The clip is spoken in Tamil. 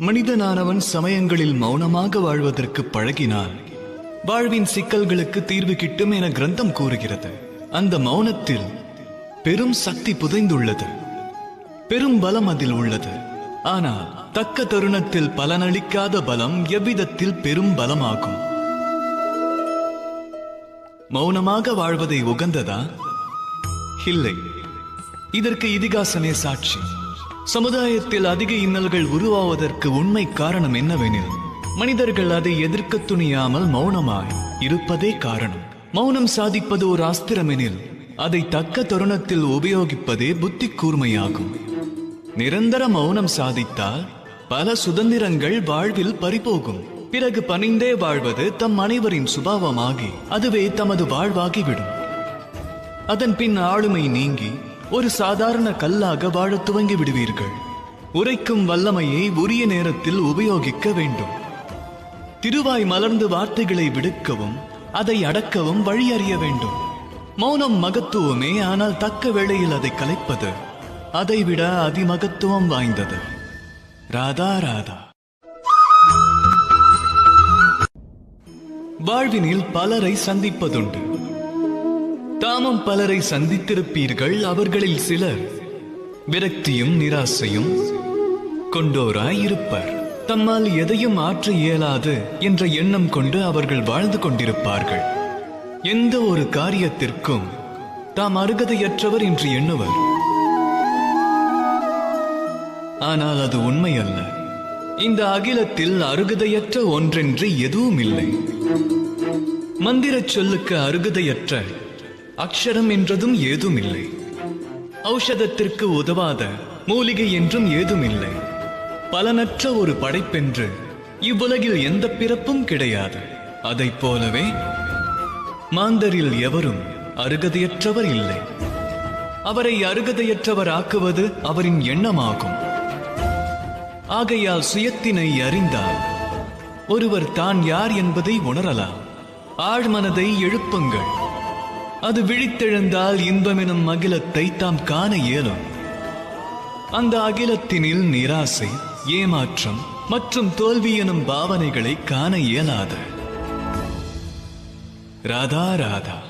மனிதனானவன் சமயங்களில் மௌனமாக வாழ்வதற்கு பழகினான் வாழ்வின் சிக்கல்களுக்கு தீர்வு கிட்டும் என கிரந்தம் கூறுகிறது. அந்த மௌனத்தில் பெரும் சக்தி புதைந்துள்ளது. பெரும் பலம் அதில் உள்ளது. ஆனால் தக்க தருணத்தில் பலனளிக்காத பலம் எவ்விதத்தில் பெரும் பலமாகும்? மௌனமாக வாழ்வதை உகந்ததா? இல்லை. இதற்கு இதிகாசமே சாட்சி. சமுதாயத்தில் அதிக இன்னல்கள் உருவாவதற்கு உண்மை காரணம் என்னவெனில் மனிதர்கள் அதை எதிர்க்க துணியாமல் மௌனமாய் இருப்பதே காரணம். மௌனம் சாதிப்பது ஒரு அஸ்திரமெனில் அதை தக்க தருணத்தில் உபயோகிப்பதே புத்தி கூர்மையாகும். நிரந்தர மௌனம் சாதித்தால் பல சுதந்திரங்கள் வாழ்வில் பறிபோகும். பிறகு பணிந்தே வாழ்வது தம் அனைவரின் சுபாவமாகி அதுவே தமது வாழ்வாகிவிடும். அதன் பின் ஆளுமை நீங்கி ஒரு சாதாரண கல்லாக வாழத் துவங்கி விடுவீர்கள். உரைக்கும் வல்லமையை உரிய நேரத்தில் உபயோகிக்க வேண்டும். திருவாய் மலர்ந்து வார்த்தைகளை விடுக்கவும் அதை அடக்கவும் வழி அறிய வேண்டும். மௌனம் மகத்துவமே ஆனால் தக்க வேளையில் அதை கலைப்பது அதைவிட அதிமகத்துவம் வாய்ந்தது. ராதா ராதா. வாழ்வினில் பலரை சந்திப்பதுண்டு. தாமும் பலரை சந்தித்திருப்பீர்கள் அவர்களில் சிலர். விரக்தியும் நிராசையும் கொண்டோராய் இருப்பர் தம்மால் எதையும் ஆற்ற இயலாது என்ற எண்ணம் கொண்டு அவர்கள் வாழ்ந்து கொண்டிருப்பார்கள். எந்த ஒரு காரியத்திற்கும் தாம் அருகதையற்றவர் என்று எண்ணுவர். ஆனால் அது உண்மை அல்ல இந்த அகிலத்தில் அருகதையற்ற ஒன்றென்று எதுவும் இல்லை மந்திரச் சொல்லுக்கு அருகதையற்ற அக்ஷரம் என்றதும் ஏதும் இல்லை ஔஷதத்திற்கு உதவாத மூலிகை என்றும் ஏதும் இல்லை பலனற்ற ஒரு படைப்பென்று இவ்வுலகில் எந்த பிறப்பும் கிடையாது. அதைப் போலவே மாந்தரில் எவரும் அருகதையற்றவர் இல்லை. அவரை அருகதையற்றவர் ஆக்குவது அவரின் எண்ணமாகும். ஆகையால் சுயத்தினை அறிந்தால் ஒருவர் தான் யார் என்பதை உணரலாம். ஆழ்மனதை எழுப்புங்கள். அது விழித்தெழுந்தால் இன்பமெனும் அகிலத்தை தாம் காண இயலும். அந்த அகிலத்தினில் நிராசை ஏமாற்றம் மற்றும் தோல்வி எனும் பாவனைகளை காண இயலாது. ராதா ராதா.